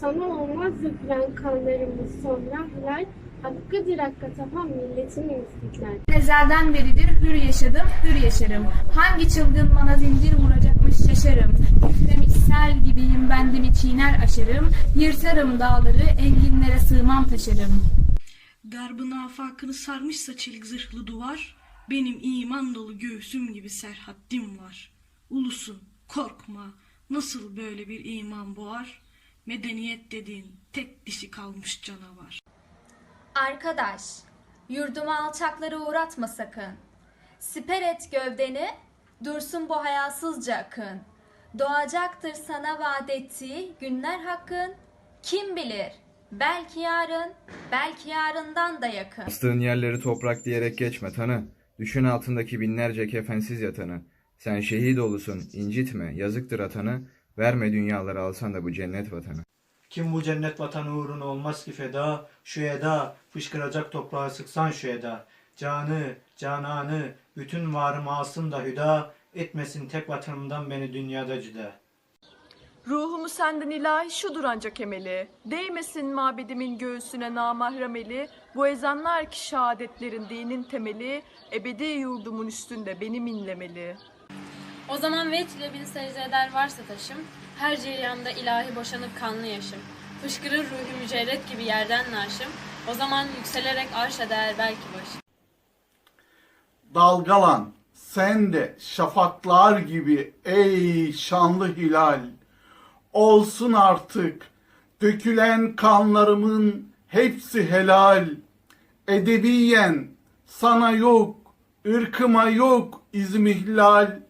Sana olmaz züfren kanlarımız sonra helal. Hakkıdır hakka tapan milletimin istiklal. Ezelden beridir hür yaşadım, hür yaşarım. Hangi çılgın bana zincir vuracakmış şaşarım. Üflemiş sel gibiyim bendimi çiğner aşarım. Yırtarım dağları, enginlere sığmam taşarım. Garbın afakını sarmışsa çelik zırhlı duvar, benim iman dolu göğsüm gibi serhaddim var. Ulusun, korkma, nasıl böyle bir iman boğar? Medeniyet dediğin tek dişi kalmış canavar. Arkadaş, yurduma alçakları uğratma sakın. Siper et gövdeni, dursun bu hayasızca akın. Doğacaktır sana vaat ettiği günler hakkın. Kim bilir, belki yarın, belki yarından da yakın. Bastığın yerleri toprak diyerek geçme tanı. Düşün altındaki binlerce kefensiz yatanı. Sen şehit olusun, incitme, yazıktır atanı. Verme dünyaları alsan da bu cennet vatanı. Kim bu cennet vatanı uğruna olmaz ki feda, şu eda, fışkıracak toprağa sıksan şu eda. Canı, cananı, bütün varım alsın da hüda, etmesin tek vatanımdan beni dünyada cüda. Ruhumu senden ilahi şudur ancak emeli. Değmesin mabedimin göğsüne namahrem eli. Bu ezanlar ki şehadetlerin dinin temeli. Ebedi yurdumun üstünde benim inlemeli. O zaman ve bin secde eder varsa taşım, her cereyanda ilahi boşanıp kanlı yaşım. Fışkırır ruhu mücerret gibi yerden naşım, o zaman yükselerek arşa değer belki başım. Dalgalan sen de şafaklar gibi ey şanlı hilal. Olsun artık dökülen kanlarımın hepsi helal. Edebiyen sana yok, ırkıma yok izmihlal.